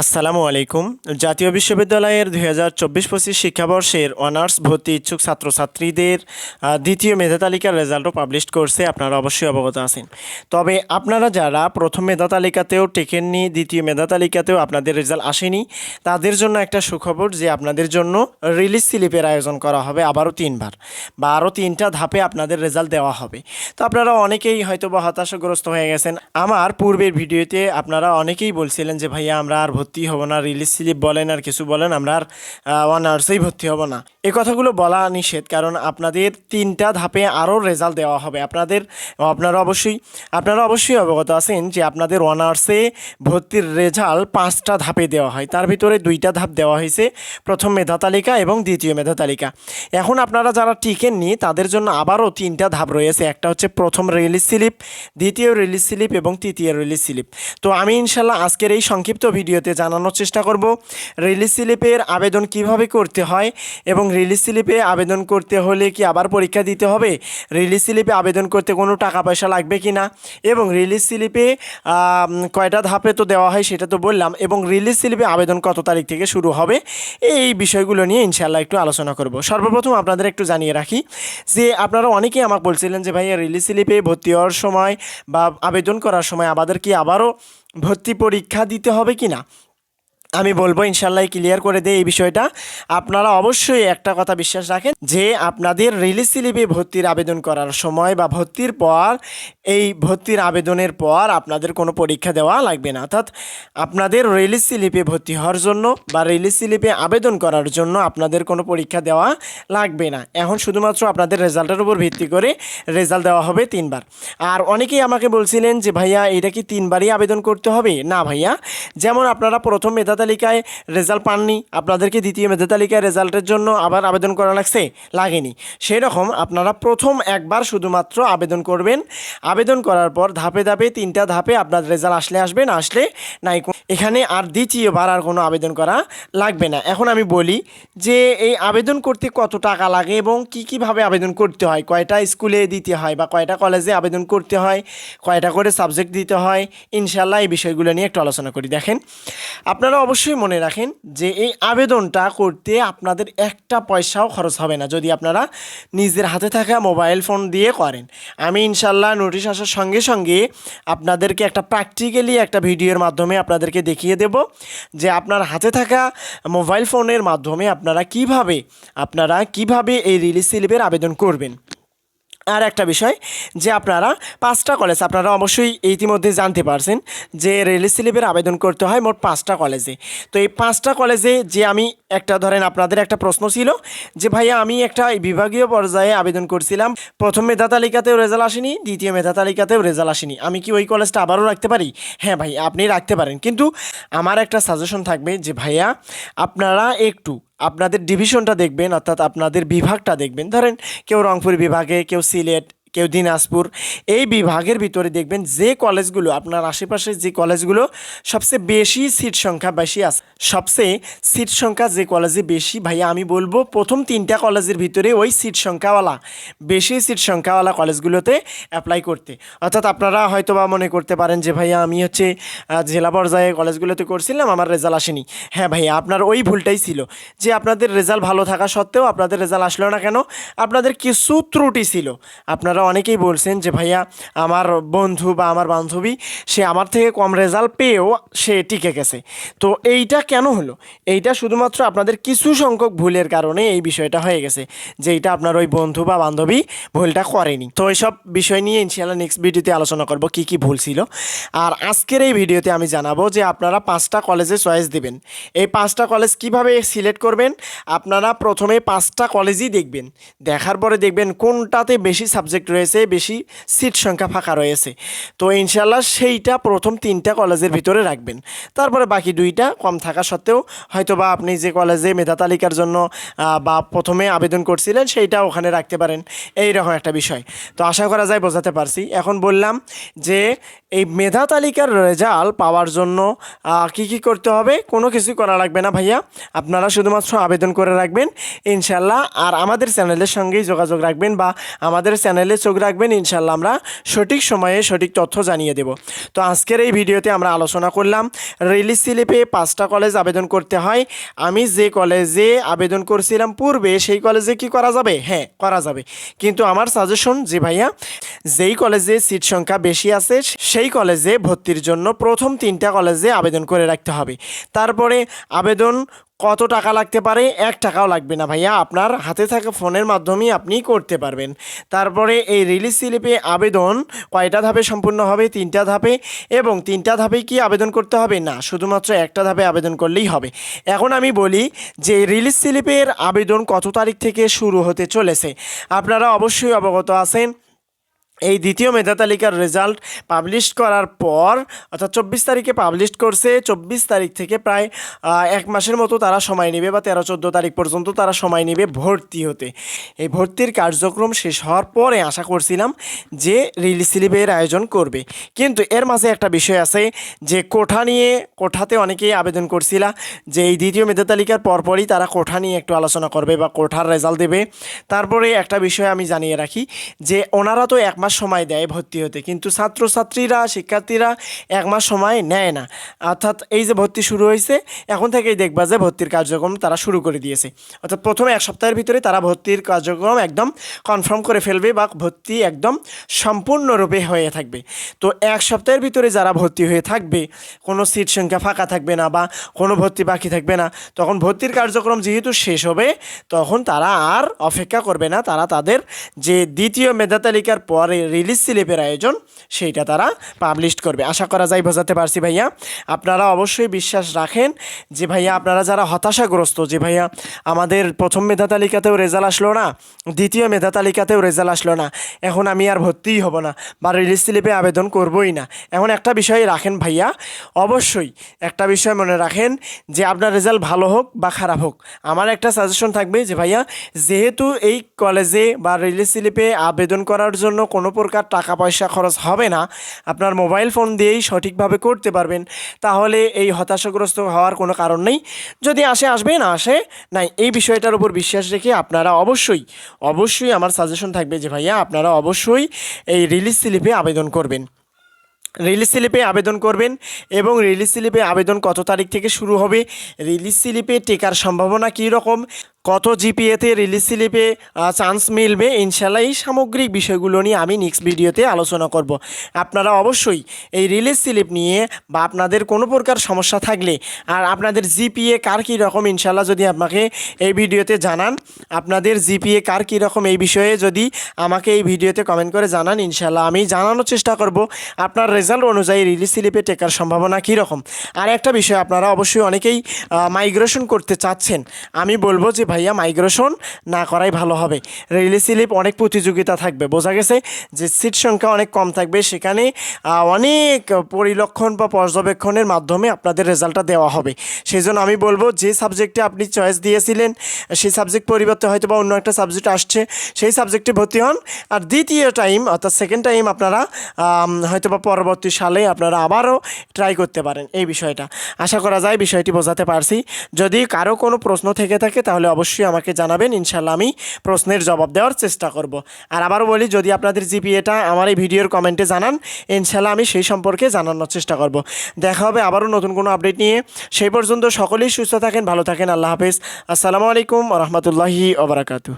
আসসালামু আলাইকুম। জাতীয় বিশ্ববিদ্যালয়ের দুই হাজার চব্বিশ পঁচিশ শিক্ষাবর্ষের অনার্স ভর্তি ইচ্ছুক ছাত্রছাত্রীদের দ্বিতীয় মেধা তালিকার রেজাল্টও পাবলিশ করছে। আপনারা অবশ্যই অবগত আছেন। তবে আপনারা যারা প্রথম মেধা তালিকাতেও টেকেননি, দ্বিতীয় মেধা তালিকাতেও আপনাদের রেজাল্ট আসেনি, তাদের জন্য একটা সুখবর যে আপনাদের জন্য রিলিজ স্লিপের আয়োজন করা হবে আবারও তিনবার বা আরও তিনটা ধাপে আপনাদের রেজাল্ট দেওয়া হবে। তো আপনারা অনেকেই হয়তো বা হতাশাগ্রস্ত হয়ে গেছেন। আমার পূর্বের ভিডিওতে আপনারা অনেকেই বলছিলেন যে, ভাইয়া, আমরা আর ভর্তি হব না রিলিজ স্লিপ বলেন আর কিছু বলেন, আমরা আর অনার্সেই ভর্তি হব না। এই কথাগুলো বলা নিষেধ, কারণ আপনাদের তিনটা ধাপে আরও রেজাল্ট দেওয়া হবে। আপনাদের, আপনারা অবশ্যই আপনারা অবশ্যই অবগত আছেন যে আপনাদের অনার্সে ভর্তির রেজাল্ট পাঁচটা ধাপে দেওয়া হয়। তার ভিতরে দুইটা ধাপ দেওয়া হয়েছে, প্রথম মেধা তালিকা এবং দ্বিতীয় মেধা তালিকা। এখন আপনারা যারা টিকেননি, তাদের জন্য আবারও তিনটা ধাপ রয়েছে। একটা হচ্ছে প্রথম রিলিজ স্লিপ দ্বিতীয় রিলিজ স্লিপ এবং তৃতীয় রিলিজ স্লিপ তো আমি ইনশাল্লাহ আজকের এই সংক্ষিপ্ত ভিডিওতে জানানোর চেষ্টা করব। রিলিজ স্লিপের আবেদন কীভাবে করতে হয় এবং রিলিজ স্লিপে আবেদন করতে হলে কি আবার পরীক্ষা দিতে হবে? রিলিজ স্লিপে আবেদন করতে কোনো টাকা পয়সা লাগবে কি না? এবং রিলিজ স্লিপে কয়টা ধাপে তো দেওয়া হয় সেটা তো বললাম এবং রিলিজ স্লিপে আবেদন কত তারিখ থেকে শুরু হবে? এই বিষয়গুলো নিয়ে ইনশাল্লাহ একটু আলোচনা করব। সর্বপ্রথম আপনাদের একটু জানিয়ে রাখি যে আপনারা অনেকেই আমাকে বলছিলেন যে ভাইয়া রিলিজ স্লিপে ভর্তি হওয়ার সময় বা আবেদন করার সময় আমাদের কি আবারও ভর্তি পরীক্ষা দিতে হবে কি না আমি বলব ইনশাল্লাহ ক্লিয়ার করে দেয় এই বিষয়টা। আপনারা অবশ্যই একটা কথা বিশ্বাস রাখেন যে আপনাদের রিলিজ স্লিপে ভর্তির আবেদন করার সময় বা ভর্তির পর, এই ভর্তির আবেদনের পর আপনাদের কোনো পরীক্ষা দেওয়া লাগবে না। অর্থাৎ আপনাদের রিলিজ স্লিপে ভর্তি হওয়ার জন্য বা রিলিজ স্লিপে আবেদন করার জন্য আপনাদের কোনো পরীক্ষা দেওয়া লাগবে না। এখন শুধুমাত্র আপনাদের রেজাল্টের উপর ভিত্তি করে রেজাল্ট দেওয়া হবে তিনবার। আর অনেকেই আমাকে বলছিলেন যে, ভাইয়া, এটা কি তিনবারই আবেদন করতে হবে? না ভাইয়া, যেমন আপনারা প্রথম মেধা তালিকায় রেজাল্ট পাননি। আপনাদেরকে দ্বিতীয় মেধা তালিকায় রেজাল্টের জন্য আবার আবেদন করা লাগছে, লাগেনি। সেই রকম আপনারা প্রথম একবার শুধুমাত্র আবেদন করবেন। আবেদন করার পর ধাপে ধাপে তিনটা ধাপে আপনার রেজাল্ট আসলে আসবে, না আসলে নাই। এখানে আর দ্বিতীয়বার আর কোনো আবেদন করা লাগবে না। এখন আমি বলি যে এই আবেদন করতে কত টাকা লাগে এবং কি কীভাবে আবেদন করতে হয়? কয়টা স্কুলে দিতে হয় বা কয়টা কলেজে আবেদন করতে হয়? কয়টা করে সাবজেক্ট দিতে হয়? ইনশাল্লাহ এই বিষয়গুলো নিয়ে একটু আলোচনা করি। দেখেন, আপনারা অবশ্যই মনে রাখেন যে এই আবেদনটা করতে আপনাদের একটা পয়সাও খরচ হবে না যদি আপনারা নিজের হাতে থাকা মোবাইল ফোন দিয়ে করেন। আমি ইনশাল্লাহ নোটিশ আসার সঙ্গে সঙ্গে আপনাদেরকে একটা প্র্যাকটিক্যালি একটা ভিডিওর মাধ্যমে আপনাদেরকে দেখিয়ে দেব যে আপনার হাতে থাকা মোবাইল ফোনের মাধ্যমে আপনারা কীভাবে আপনারা কীভাবে এই রিলিজ স্লিপের আবেদন করবেন। আর একটা বিষয় যে আপনারা পাঁচটা কলেজ আপনারা অবশ্যই ইতিমধ্যে জানতে পারছেন যে রেলি স্লিপের আবেদন করতে হয় মোট পাঁচটা কলেজে তো এই পাঁচটা কলেজে যে আমি একটা ধরেন আপনাদের একটা প্রশ্ন ছিল যে, ভাইয়া, আমি একটা বিভাগীয় পর্যায়ে আবেদন করছিলাম। প্রথম মেধা তালিকাতেও রেজাল্ট আসেনি, দ্বিতীয় মেধা তালিকাতেও রেজাল্ট আসেনি। আমি কি ওই কলেজটা আবারও রাখতে পারি? হ্যাঁ ভাই, আপনি রাখতে পারেন। কিন্তু আমার একটা সাজেশন থাকবে যে, ভাইয়া, আপনারা একটু আপনাদের ডিভিশনটা দেখবেন অর্থাৎ আপনাদের বিভাগটা দেখবেন। ধরেন কেউ রংপুর বিভাগে কেউ সিলেট কেউ দিনাজপুর, এই বিভাগের ভিতরে দেখবেন যে কলেজগুলো, আপনার আশেপাশে যে কলেজগুলো, সবচেয়ে বেশি সিট সংখ্যা বেশি আছে। সবচেয়ে সিট সংখ্যা যে কলেজে বেশি, ভাইয়া আমি বলব প্রথম তিনটা কলেজের ভিতরে ওই সিট সংখ্যাওয়ালা, বেশি সিট সংখ্যাওয়ালা কলেজগুলোতে অ্যাপ্লাই করতে। অর্থাৎ আপনারা হয়তো বা মনে করতে পারেন যে, ভাইয়া, আমি হচ্ছে জেলা পর্যায়ে কলেজগুলোতে করছিলাম, আমার রেজাল্ট আসেনি। হ্যাঁ ভাইয়া, আপনার ওই ভুলটাই ছিল যে, আপনাদের রেজাল্ট ভালো থাকা সত্ত্বেও আপনাদের রেজাল্ট আসলো না কেন? আপনাদের কিছু ত্রুটি ছিল। আপনারা অনেকেই বলছেন যে, ভাইয়া, আমার বন্ধু বা আমার বান্ধবী, সে আমার থেকে কম রেজাল্ট পেয়েও সে টিকে গেছে। তো এইটা কেন হলো? এইটা শুধুমাত্র আপনাদের কিছু সংখ্যক ভুলের কারণে এই বিষয়টা হয়ে গেছে, যে এটা আপনার ওই বন্ধু বা বান্ধবী ভুলটা করেনি। তো এইসব বিষয় নিয়ে ইনশাল্লাহ নেক্সট ভিডিওতে আলোচনা করব কি কি ভুল ছিল। আর আজকের এই ভিডিওতে আমি জানাব যে, আপনারা পাঁচটা কলেজে চয়েস দিবেন। এই পাঁচটা কলেজ কীভাবে সিলেক্ট করবেন? আপনারা প্রথমে পাঁচটা কলেজই দেখবেন। দেখার পরে দেখবেন কোনটাতে বেশি সাবজেক্ট রয়েছে, বেশি সিট সংখ্যা ফাঁকা রয়েছে। তো ইনশাল্লাহ সেইটা প্রথম তিনটা কলেজের ভিতরে রাখবেন। তারপরে বাকি দুইটা কম থাকা সত্ত্বেও হয়তো বা আপনি যে কলেজে মেধা তালিকার জন্য বা প্রথমে আবেদন করছিলেন সেইটা ওখানে রাখতে পারেন। এই রকম একটা বিষয়। তো আশা করা যায় বোঝাতে পারছি। এখন বললাম যে এই মেধা তালিকার রেজাল্ট পাওয়ার জন্য কি কি করতে হবে? কোনো কিছু করা লাগবে না ভাইয়া। আপনারা শুধুমাত্র আবেদন করে রাখবেন, ইনশাল্লাহ। আর আমাদের চ্যানেলের সঙ্গেই যোগাযোগ রাখবেন বা আমাদের চ্যানেলে চোখ রাখবেন, ইনশাল্লাহ আমরা সঠিক সময়ে সঠিক তথ্য জানিয়ে দেব। তো আজকের এই ভিডিওতে আমরা আলোচনা করলাম, রিলিজ স্লিপে পাঁচটা কলেজ আবেদন করতে হয়। আমি যে কলেজে আবেদন করছিলাম পূর্বে, সেই কলেজে কি করা যাবে? হ্যাঁ করা যাবে। কিন্তু আমার সাজেশন যে ভাইয়া, যেই কলেজে সিট সংখ্যা বেশি আছে, সেই কলেজে ভর্তির জন্য প্রথম তিনটা কলেজে আবেদন করে রাখতে হবে। তারপরে আবেদন কত টাকা লাগতে পারে? এক টাকাও লাগবে না ভাইয়া। আপনার হাতে থাকা ফোনের মাধ্যমেই আপনি করতে পারবেন। তারপরে এই রিলিজ স্লিপে আবেদন কয়টা ধাপে সম্পূর্ণ হবে? তিনটা ধাপে। এবং তিনটা ধাপে কি আবেদন করতে হবে? না, শুধুমাত্র একটা ধাপে আবেদন করলেই হবে। এখন আমি বলি যে রিলিজ স্লিপের আবেদন কত তারিখ থেকে শুরু হতে চলেছে? আপনারা অবশ্যই অবগত আছেন। এই দ্বিতীয় মেধা তালিকার রেজাল্ট পাবলিশ করার পর, অর্থাৎ চব্বিশ তারিখে পাবলিশ করছে, চব্বিশ তারিখ থেকে প্রায় এক মাসের মতো তারা সময় নেবে বা তেরো, চোদ্দ তারিখ পর্যন্ত তারা সময় নেবে ভর্তি হতে। এই ভর্তির কার্যক্রম শেষ হওয়ার পরে আশা করছিলাম যে রিলিজ স্লিপের আয়োজন করবে। কিন্তু এর মাঝে একটা বিষয় আছে যে কোঠা নিয়ে, কোঠাতে অনেকেই আবেদন করছিলা যে এই দ্বিতীয় মেধা তালিকার পরপরই তারা কোঠা নিয়ে একটু আলোচনা করবে বা কোঠার রেজাল্ট দেবে। তারপরে একটা বিষয় আমি জানিয়ে রাখি যে ওনারা তো এক মাস সময় দেয় ভর্তি হতে। কিন্তু ছাত্রছাত্রীরা, শিক্ষার্থীরা এক মাস সময় নেয় না। অর্থাৎ এই যে ভর্তি শুরু হয়েছে, এখন থেকেই দেখবা যে ভর্তির কার্যক্রম তারা শুরু করে দিয়েছে। অর্থাৎ প্রথমে এক সপ্তাহের ভিতরে তারা ভর্তির কার্যক্রম একদম কনফার্ম করে ফেলবে বা ভর্তি একদম সম্পূর্ণরূপে হয়ে থাকবে। তো এক সপ্তাহের ভিতরে যারা ভর্তি হয়ে থাকবে, কোনো সিট সংখ্যা ফাঁকা থাকবে না বা কোনো ভর্তি বাকি থাকবে না, তখন ভর্তির কার্যক্রম যেহেতু শেষ হবে, তখন তারা আর অপেক্ষা করবে না। তারা তাদের যে দ্বিতীয় মেধা তালিকার পরে রিলিজ স্লিপের আয়োজন সেইটা তারা পাবলিশ করবে। আশা করা যায় বোঝাতে পারছি ভাইয়া। আপনারা অবশ্যই বিশ্বাস রাখেন যে ভাইয়া আপনারা যারা হতাশাগ্রস্ত, যে ভাইয়া আমাদের প্রথম মেধা তালিকাতেও রেজাল্ট আসলো না, দ্বিতীয় মেধা তালিকাতেও রেজাল্ট আসলো না, এখন আমি আর ভর্তিই হব না বা রিলিজ স্লিপে আবেদন করবই না। এখন একটা বিষয় রাখেন ভাইয়া। অবশ্যই একটা বিষয় মনে রাখেন যে আপনার রেজাল্ট ভালো হোক বা খারাপ হোক, আমার একটা সাজেশন থাকবে যে ভাইয়া, যেহেতু এই কলেজে বা রিলিজ স্লিপে আবেদন করার জন্য কোনো প্রকার টাকা পয়সা খরচ হবে না। আপনার মোবাইল ফোন দিয়েই সঠিকভাবে করতে পারবেন। তাহলে এই হতাশাগ্রস্ত হওয়ার কোনো কারণ নেই। যদি আসে, আসবে, না আসে, নাই, এই বিষয়টার উপর বিশ্বাস রেখে আপনারা অবশ্যই অবশ্যই আমার সাজেশন থাকবে যে ভাইয়া আপনারা অবশ্যই এই রিলিজ স্লিপে আবেদন করবেন। রিলিজ স্লিপে আবেদন করবেন এবং রিলিজ স্লিপে আবেদন কত তারিখ থেকে শুরু হবে? রিলিজ স্লিপে টেকার সম্ভাবনা কী রকম কত জিপিএতে রিলিজ স্লিপে চান্স মিলবে? ইনশাল্লাহ এই সামগ্রিক বিষয়গুলো নিয়ে আমি নেক্সট ভিডিওতে আলোচনা করব। আপনারা অবশ্যই এই রিলিজ স্লিপ নিয়ে বা আপনাদের কোনো প্রকার সমস্যা থাকলে আর আপনাদের জিপিএ কার কী রকম ইনশাল্লাহ যদি আপনাকে এই ভিডিওতে জানান, আপনাদের জিপিএ কার কী রকম এই বিষয়ে যদি আমাকে এই ভিডিওতে কমেন্ট করে জানান ইনশাল্লাহ আমি জানানোর চেষ্টা করব, আপনার রেজাল্ট অনুযায়ী রিলিজ স্লিপে টেকার সম্ভাবনা কী রকম। আর একটা বিষয় আপনারা অবশ্যই অনেকেই মাইগ্রেশন করতে চাচ্ছেন, আমি বলব যে ভাইয়া মাইগ্রেশন না করাই ভালো হবে। রিলিজ স্লিপ অনেক প্রতিযোগিতা থাকবে। বোঝা গেছে যে সিট সংখ্যা অনেক কম থাকবে। সেখানে অনেক পরিলক্ষণ বা পর্যবেক্ষণের মাধ্যমে আপনাদের রেজাল্টটা দেওয়া হবে। সেই জন্য আমি বলব, যে সাবজেক্টে আপনি চয়েস দিয়েছিলেন, সেই সাবজেক্ট পরিবর্তে হয়তো বা অন্য একটা সাবজেক্ট আসছে, সেই সাবজেক্টে ভর্তি হন। আর দ্বিতীয় টাইম, অর্থাৎ সেকেন্ড টাইম আপনারা হয়তো বা পরবর্তী সালে আপনারা আবারও ট্রাই করতে পারেন এই বিষয়টা। আশা করা যায় বিষয়টি বোঝাতে পারছি। যদি কারও কোনো প্রশ্ন থেকে থাকে, তাহলে অবশ্যই আমাকে জানাবেন ইনশাল্লাহ আমি প্রশ্নের জবাব দেওয়ার চেষ্টা করব। আর আবারও বলি, যদি আপনাদের জিপিএটা আমার এই ভিডিওর কমেন্টে জানান ইনশাল্লাহ আমি সেই সম্পর্কে জানানোর চেষ্টা করব। দেখা হবে আবারও নতুন কোনো আপডেট নিয়ে। সেই পর্যন্ত সকলেই সুস্থ থাকেন, ভালো থাকেন, আল্লাহ হাফেজ। আসসালামু আলাইকুম রহমতুল্লাহি ওবরাকাতু